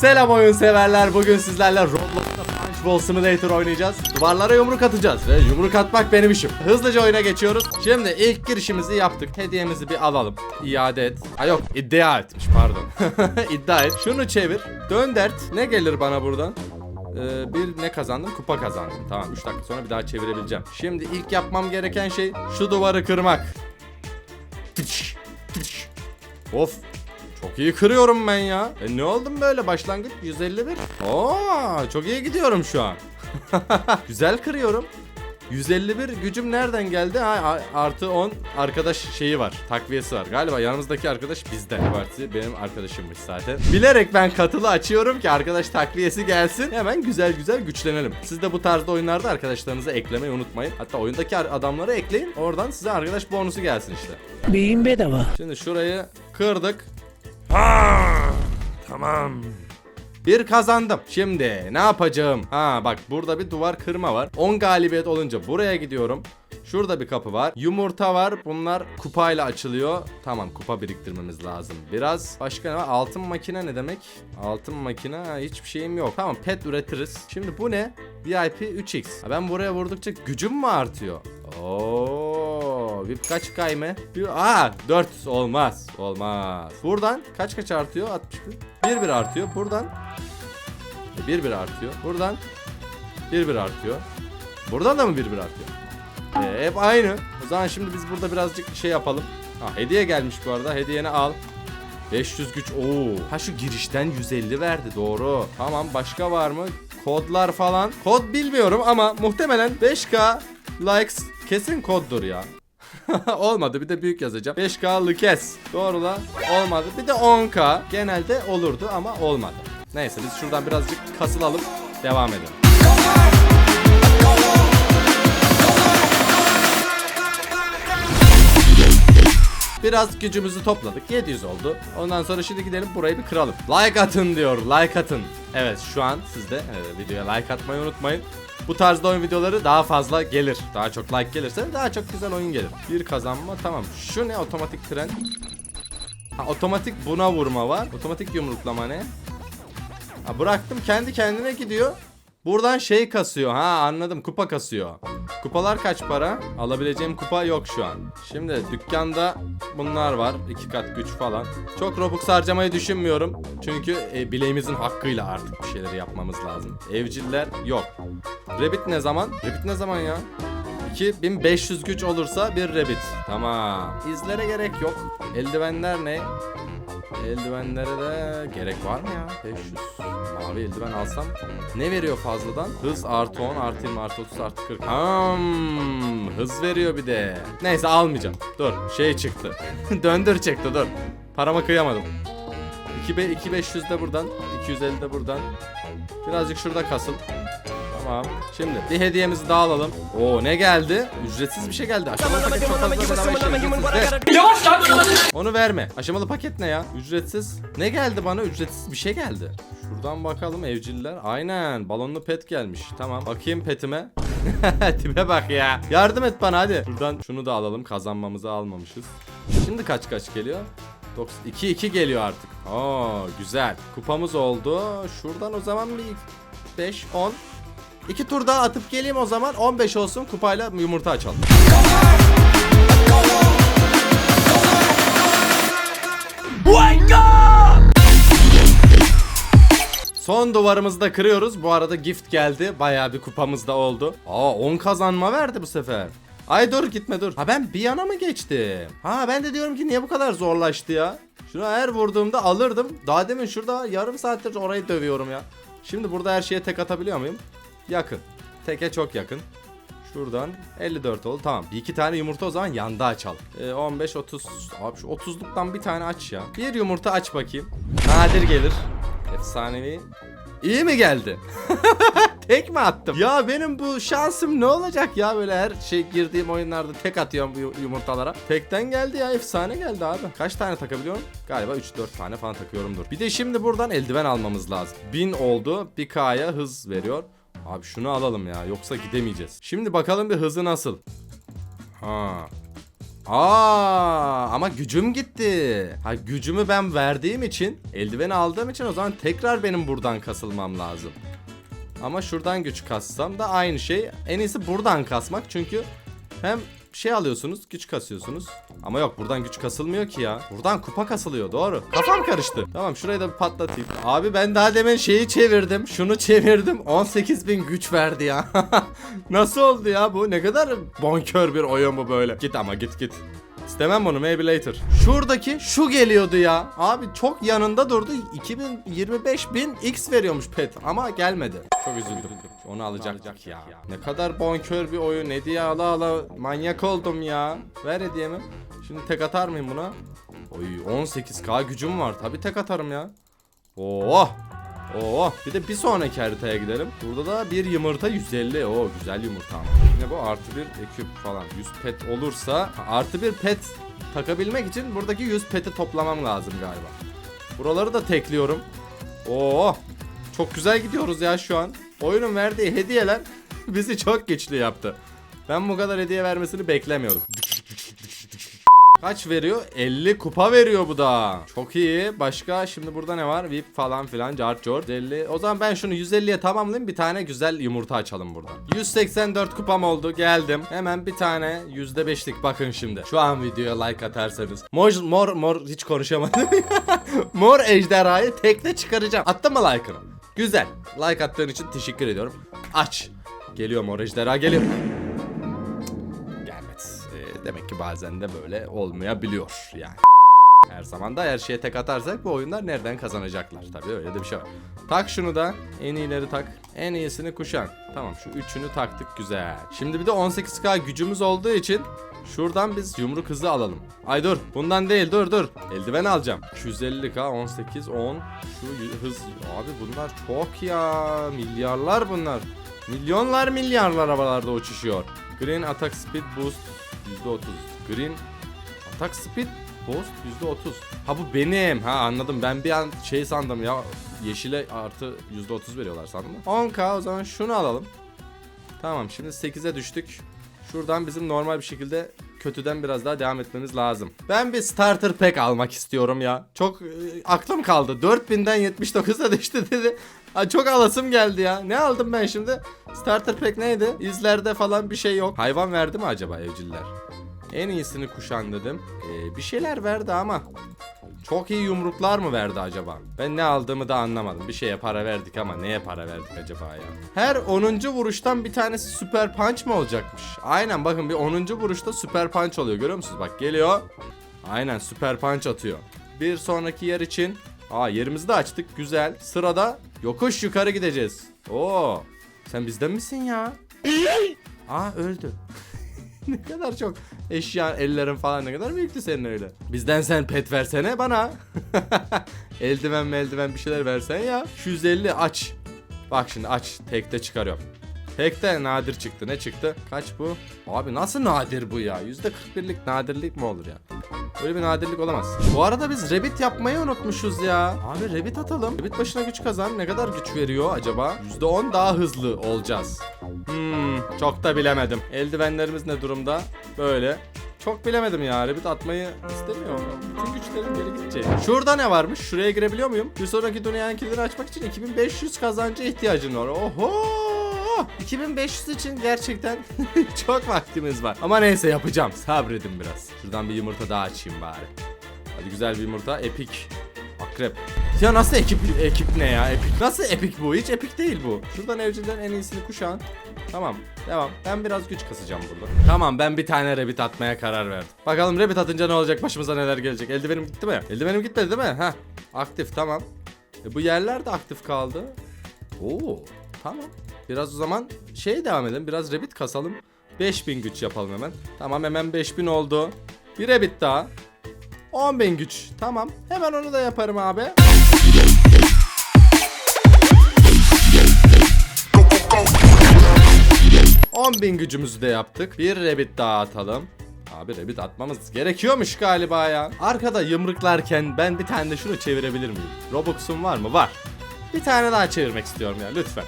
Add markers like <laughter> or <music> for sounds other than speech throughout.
Selam oyun severler. Bugün sizlerle Roblox'ta Punchball Simulator oynayacağız. Duvarlara yumruk atacağız ve yumruk atmak benim işim. Hızlıca oyuna geçiyoruz. Şimdi ilk girişimizi yaptık. Hediyemizi bir alalım. İade et. Ha yok iddia etmiş pardon. <laughs> iddia et. Şunu çevir. Döndert. Ne gelir bana buradan? Ee, bir ne kazandım? Kupa kazandım. Tamam 3 dakika sonra bir daha çevirebileceğim. Şimdi ilk yapmam gereken şey şu duvarı kırmak. Of çok iyi kırıyorum ben ya. E ne oldum böyle başlangıç 151. Oo çok iyi gidiyorum şu an. <laughs> Güzel kırıyorum. 151 gücüm nereden geldi? Ha, artı 10 arkadaş şeyi var. Takviyesi var. Galiba yanımızdaki arkadaş bizden. Partisi benim arkadaşımmış zaten. Bilerek ben katılı açıyorum ki arkadaş takviyesi gelsin. Hemen güzel güzel güçlenelim. Siz de bu tarzda oyunlarda arkadaşlarınızı eklemeyi unutmayın. Hatta oyundaki ar- adamları ekleyin. Oradan size arkadaş bonusu gelsin işte. Beyin bedava. Şimdi şurayı kırdık. Tamam. Bir kazandım. Şimdi ne yapacağım? Ha bak burada bir duvar kırma var. 10 galibiyet olunca buraya gidiyorum. Şurada bir kapı var. Yumurta var. Bunlar kupayla açılıyor. Tamam kupa biriktirmemiz lazım. Biraz başka ne var? Altın makine ne demek? Altın makine ha, hiçbir şeyim yok. Tamam pet üretiriz. Şimdi bu ne? VIP 3x. Ha, ben buraya vurdukça gücüm mü artıyor? Oo, bir kaç kayme? Aa 4 olmaz. Olmaz. Buradan kaç kaç artıyor? 61. 1 1 artıyor. Buradan 1 1 artıyor. Buradan 1 1 artıyor. Buradan da mı 1 1 artıyor? Ee, hep aynı. O zaman şimdi biz burada birazcık şey yapalım. Ha, hediye gelmiş bu arada. Hediyeni al. 500 güç. Oo. Ha şu girişten 150 verdi. Doğru. Tamam başka var mı? Kodlar falan. Kod bilmiyorum ama muhtemelen 5K likes kesin koddur ya. <laughs> Olmadı bir de büyük yazacağım. 5K'lı kes. Doğru la. Olmadı. Bir de 10K. Genelde olurdu ama olmadı. Neyse biz şuradan birazcık kasılalım. Devam edelim. Biraz gücümüzü topladık. 700 oldu. Ondan sonra şimdi gidelim burayı bir kıralım. Like atın diyor. Like atın. Evet şu an siz de videoya like atmayı unutmayın. Bu tarzda oyun videoları daha fazla gelir. Daha çok like gelirse daha çok güzel oyun gelir. Bir kazanma tamam. Şu ne otomatik tren? Ha otomatik buna vurma var. Otomatik yumruklama ne? Ha bıraktım kendi kendine gidiyor. Buradan şey kasıyor. Ha anladım kupa kasıyor. Kupalar kaç para? Alabileceğim kupa yok şu an. Şimdi dükkanda bunlar var. iki kat güç falan. Çok Robux harcamayı düşünmüyorum. Çünkü e, bileğimizin hakkıyla artık bir şeyleri yapmamız lazım. Evciller yok. Rabbit ne zaman? Rabbit ne zaman ya? 2500 güç olursa bir rabbit. Tamam. İzlere gerek yok. Eldivenler ne? Eldivenlere de gerek var mı ya? 500. Mavi eldiven alsam ne veriyor fazladan? Hız artı 10 artı 20 artı 30 artı 40. Hmm, hız veriyor bir de. Neyse almayacağım. Dur şey çıktı. <laughs> Döndür çıktı dur. Parama kıyamadım. 2 2500 de buradan. 250 de buradan. Birazcık şurada kasıl. Tamam. Şimdi bir hediyemizi daha alalım. Oo ne geldi? Ücretsiz bir şey geldi. Aşamalı paket çok fazla bedava eşya. Ücretsiz. Onu verme. Aşamalı paket ne ya? Ücretsiz. Ne geldi bana? Ücretsiz bir şey geldi. Şuradan bakalım evciller. Aynen. Balonlu pet gelmiş. Tamam. Bakayım petime. <laughs> Tipe bak ya. Yardım et bana hadi. Şuradan şunu da alalım. Kazanmamızı almamışız. Şimdi kaç kaç geliyor? 2-2 geliyor artık. Oo güzel. Kupamız oldu. Şuradan o zaman bir 5 10 İki tur daha atıp geleyim o zaman 15 olsun kupayla yumurta açalım. Son duvarımızı da kırıyoruz. Bu arada gift geldi. Bayağı bir kupamız da oldu. Aa 10 kazanma verdi bu sefer. Ay dur gitme dur. Ha ben bir yana mı geçtim? Ha ben de diyorum ki niye bu kadar zorlaştı ya? Şuna her vurduğumda alırdım. Daha demin şurada yarım saattir orayı dövüyorum ya. Şimdi burada her şeye tek atabiliyor muyum? Yakın. Teke çok yakın. Şuradan 54 oldu. Tamam. Bir iki tane yumurta o zaman yanda açalım. Ee, 15 30. Abi şu 30'luktan bir tane aç ya. Bir yumurta aç bakayım. Nadir gelir. Efsanevi. İyi mi geldi? <laughs> tek mi attım? Ya benim bu şansım ne olacak ya böyle her şey girdiğim oyunlarda tek atıyorum bu yu- yumurtalara. Tekten geldi ya efsane geldi abi. Kaç tane takabiliyorum? Galiba 3-4 tane falan takıyorumdur. Bir de şimdi buradan eldiven almamız lazım. 1000 oldu. 1K'ya hız veriyor. Abi şunu alalım ya yoksa gidemeyeceğiz. Şimdi bakalım bir hızı nasıl. Ha. Aa ama gücüm gitti. Ha gücümü ben verdiğim için, eldiveni aldığım için o zaman tekrar benim buradan kasılmam lazım. Ama şuradan güç kassam da aynı şey. En iyisi buradan kasmak çünkü hem şey alıyorsunuz, güç kasıyorsunuz. Ama yok buradan güç kasılmıyor ki ya. Buradan kupa kasılıyor doğru. Kafam karıştı. Tamam şurayı da bir patlatayım. Abi ben daha demin şeyi çevirdim. Şunu çevirdim. 18.000 güç verdi ya. <laughs> Nasıl oldu ya bu? Ne kadar bonkör bir oyun bu böyle. Git ama git git. İstemem bunu maybe later. Şuradaki şu geliyordu ya. Abi çok yanında durdu. 2025 bin X veriyormuş pet ama gelmedi. Çok üzüldüm. Onu alacaktık ya. Ne kadar bonkör bir oyun. Hediye ala ala manyak oldum ya. Ver hediyemi. Şimdi tek atar mıyım buna? Oy 18k gücüm var. Tabi tek atarım ya. Oh. Oo, bir de bir sonraki haritaya gidelim. Burada da bir yumurta 150. Oo, güzel yumurta ama. Yine bu artı bir ekip falan. 100 pet olursa artı bir pet takabilmek için buradaki 100 peti toplamam lazım galiba. Buraları da tekliyorum. Oo, çok güzel gidiyoruz ya şu an. Oyunun verdiği hediyeler <laughs> bizi çok güçlü yaptı. Ben bu kadar hediye vermesini beklemiyordum. Kaç veriyor? 50 kupa veriyor bu da. Çok iyi. Başka şimdi burada ne var? VIP falan filan. Cart Cort. 50. O zaman ben şunu 150'ye tamamlayayım. Bir tane güzel yumurta açalım buradan. 184 kupam oldu. Geldim. Hemen bir tane %5'lik bakın şimdi. Şu an videoya like atarsanız. Mor mor mor hiç konuşamadım. <laughs> mor ejderhayı tekte çıkaracağım. Attın mı like'ını? Güzel. Like attığın için teşekkür ediyorum. Aç. Geliyor mor ejderha geliyor. Demek ki bazen de böyle olmayabiliyor yani. Her zaman da her şeye tek atarsak bu oyunlar nereden kazanacaklar? Tabii öyle de bir şey var. Tak şunu da en iyileri tak. En iyisini kuşan. Tamam şu üçünü taktık güzel. Şimdi bir de 18k gücümüz olduğu için şuradan biz yumruk hızı alalım. Ay dur bundan değil dur dur. Eldiven alacağım. 250k 18 10 şu hız. Abi bunlar çok ya. Milyarlar bunlar. Milyonlar milyarlar havalarda uçuşuyor. Green Attack Speed Boost %30. Green Attack Speed Boost %30. Ha bu benim. Ha anladım. Ben bir an şey sandım ya. Yeşile artı %30 veriyorlar sandım. 10k o zaman şunu alalım. Tamam şimdi 8'e düştük. Şuradan bizim normal bir şekilde kötüden biraz daha devam etmemiz lazım. Ben bir starter pack almak istiyorum ya. Çok e, aklım kaldı. 4000'den 79'a <laughs> düştü dedi. Ha, çok alasım geldi ya. Ne aldım ben şimdi? Starter pack neydi? İzlerde falan bir şey yok. Hayvan verdi mi acaba evciller? En iyisini kuşan dedim. Ee, bir şeyler verdi ama çok iyi yumruklar mı verdi acaba? Ben ne aldığımı da anlamadım. Bir şeye para verdik ama neye para verdik acaba ya? Her 10. vuruştan bir tanesi süper punch mı olacakmış? Aynen bakın bir 10. vuruşta süper punch oluyor görüyor musunuz? Bak geliyor. Aynen süper punch atıyor. Bir sonraki yer için Aa yerimizi de açtık güzel. Sırada yokuş yukarı gideceğiz. Oo. Sen bizden misin ya? Aa öldü. <laughs> ne kadar çok eşya ellerin falan ne kadar büyüktü senin öyle. Bizden sen pet versene bana. <laughs> eldiven eldiven bir şeyler versen ya. Şu 150 aç. Bak şimdi aç. Tekte çıkarıyorum. Tekte nadir çıktı. Ne çıktı? Kaç bu? Abi nasıl nadir bu ya? %41'lik nadirlik mi olur ya? Öyle bir nadirlik olamaz. Bu arada biz Rabbit yapmayı unutmuşuz ya. Abi Rabbit atalım. Rabbit başına güç kazan. Ne kadar güç veriyor acaba? %10 daha hızlı olacağız. Hmm, çok da bilemedim. Eldivenlerimiz ne durumda? Böyle. Çok bilemedim ya. Rabbit atmayı istemiyorum. Bütün güçlerim geri gidecek. Şurada ne varmış? Şuraya girebiliyor muyum? Bir sonraki dünyanın kilidini açmak için 2500 kazancı ihtiyacın var. Oho! 2500 için gerçekten <laughs> çok vaktimiz var. Ama neyse yapacağım. Sabredin biraz. Şuradan bir yumurta daha açayım bari. Hadi güzel bir yumurta. Epik. Akrep. Ya nasıl ekip ekip ne ya? Epik. Nasıl epik bu? Hiç epik değil bu. Şuradan evcilden en iyisini kuşan. Tamam. Devam. Ben biraz güç kasacağım burada. Tamam ben bir tane rabbit atmaya karar verdim. Bakalım rabbit atınca ne olacak? Başımıza neler gelecek? Eldivenim gitti mi? Eldivenim gitmedi değil mi? Heh. Aktif tamam. E, bu yerler de aktif kaldı. Oo. Tamam. Biraz o zaman şey devam edelim. Biraz rabbit kasalım. 5000 güç yapalım hemen. Tamam hemen 5000 oldu. Bir rabbit daha. 10.000 güç. Tamam. Hemen onu da yaparım abi. bin gücümüzü de yaptık. Bir rabbit daha atalım. Abi rabbit atmamız gerekiyormuş galiba ya. Arkada yımrıklarken ben bir tane de şunu çevirebilir miyim? Robux'um var mı? Var. Bir tane daha çevirmek istiyorum ya lütfen.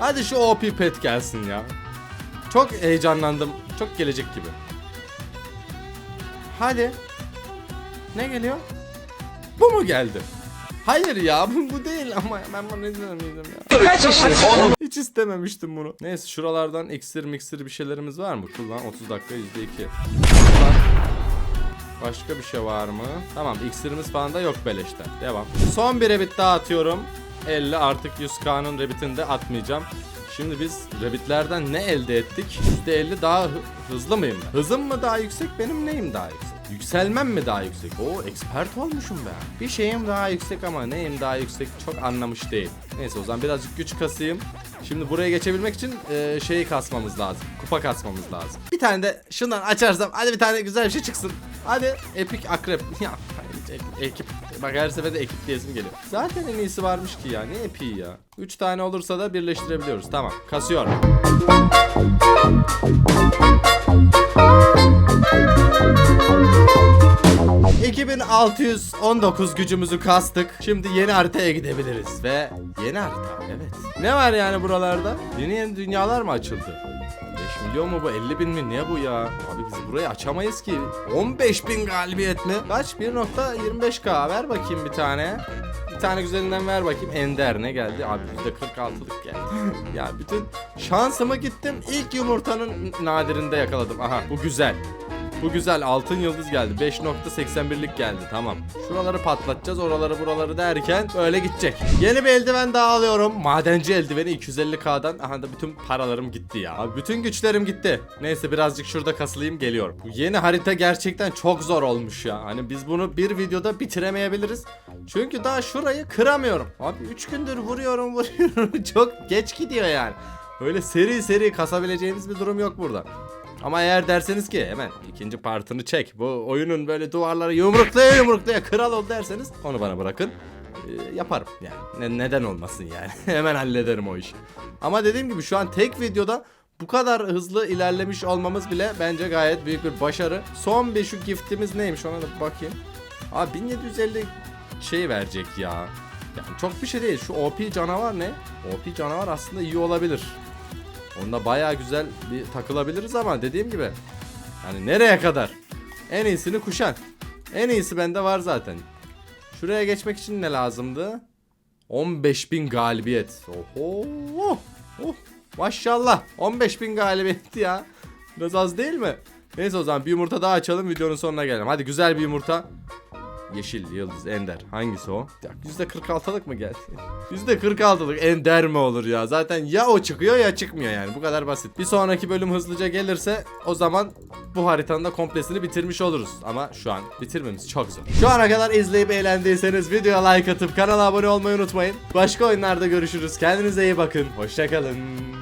Hadi şu OP pet gelsin ya. Çok heyecanlandım. Çok gelecek gibi. Hadi. Ne geliyor? Bu mu geldi? Hayır ya <laughs> bu, bu değil ama ben bunu izlemeyeceğim ya. Kaç yaşındasın? Hiç istememiştim bunu. Neyse şuralardan iksir miksir bir şeylerimiz var mı? Kullan 30 dakika %2. Kullan. Başka bir şey var mı? Tamam iksirimiz falan da yok beleşten. Devam. Son bir rebit daha atıyorum. 50 artık 100k'nın rebitini de atmayacağım. Şimdi biz rebitlerden ne elde ettik? %50 daha hı- hızlı mıyım ben? Hızım mı daha yüksek benim neyim daha yüksek? Yükselmem mi daha yüksek? Oo expert olmuşum ben. Bir şeyim daha yüksek ama neyim daha yüksek çok anlamış değil. Neyse o zaman birazcık güç kasayım. Şimdi buraya geçebilmek için e, şeyi kasmamız lazım. Kupa kasmamız lazım. Bir tane de şundan açarsam hadi bir tane güzel bir şey çıksın. Hadi epik akrep. <laughs> Ya ekip. Bak her seferinde ekip diyesim geliyor. Zaten en iyisi varmış ki ya. Ne epiği ya? 3 tane olursa da birleştirebiliyoruz. Tamam. Kasıyorum. ...2619 gücümüzü kastık. Şimdi yeni haritaya gidebiliriz. Ve yeni harita evet. Ne var yani buralarda? Yeni yeni dünyalar mı açıldı? 5 milyon mu bu 50 bin mi ne bu ya? Abi biz burayı açamayız ki. 15 bin galibiyet mi? Kaç? 1.25k ver bakayım bir tane. Bir tane güzelinden ver bakayım. Ender ne geldi? Abi %46'lık geldi. <laughs> ya bütün şansımı gittim. İlk yumurtanın nadirinde yakaladım. Aha bu güzel. Bu güzel altın yıldız geldi. 5.81'lik geldi tamam. Şuraları patlatacağız oraları buraları derken böyle gidecek. Yeni bir eldiven daha alıyorum. Madenci eldiveni 250k'dan Aha da bütün paralarım gitti ya. Abi bütün güçlerim gitti. Neyse birazcık şurada kasılayım geliyorum. Bu yeni harita gerçekten çok zor olmuş ya. Hani biz bunu bir videoda bitiremeyebiliriz. Çünkü daha şurayı kıramıyorum. Abi 3 gündür vuruyorum <laughs> vuruyorum. Çok geç gidiyor yani. Öyle seri seri kasabileceğimiz bir durum yok burada ama eğer derseniz ki hemen ikinci partını çek. Bu oyunun böyle duvarları yumruklaya yumruklaya kral ol derseniz onu bana bırakın. Ee, yaparım yani. Ne- neden olmasın yani. <laughs> hemen hallederim o işi. Ama dediğim gibi şu an tek videoda bu kadar hızlı ilerlemiş olmamız bile bence gayet büyük bir başarı. Son bir şu giftimiz neymiş ona da bakayım. Abi 1750 şey verecek ya. Yani çok bir şey değil. Şu OP canavar ne? OP canavar aslında iyi olabilir. Onda baya güzel bir takılabiliriz ama dediğim gibi yani nereye kadar? En iyisini kuşan. En iyisi bende var zaten. Şuraya geçmek için ne lazımdı? 15.000 galibiyet. Oho. Oh, maşallah. 15.000 galibiyet ya. Biraz az değil mi? Neyse o zaman bir yumurta daha açalım videonun sonuna gelelim. Hadi güzel bir yumurta. Yeşil, yıldız, ender. Hangisi o? Ya %46'lık mı geldi? <laughs> %46'lık ender mi olur ya? Zaten ya o çıkıyor ya çıkmıyor yani. Bu kadar basit. Bir sonraki bölüm hızlıca gelirse o zaman bu haritanın da komplesini bitirmiş oluruz. Ama şu an bitirmemiz çok zor. Şu ana kadar izleyip eğlendiyseniz videoya like atıp kanala abone olmayı unutmayın. Başka oyunlarda görüşürüz. Kendinize iyi bakın. Hoşçakalın.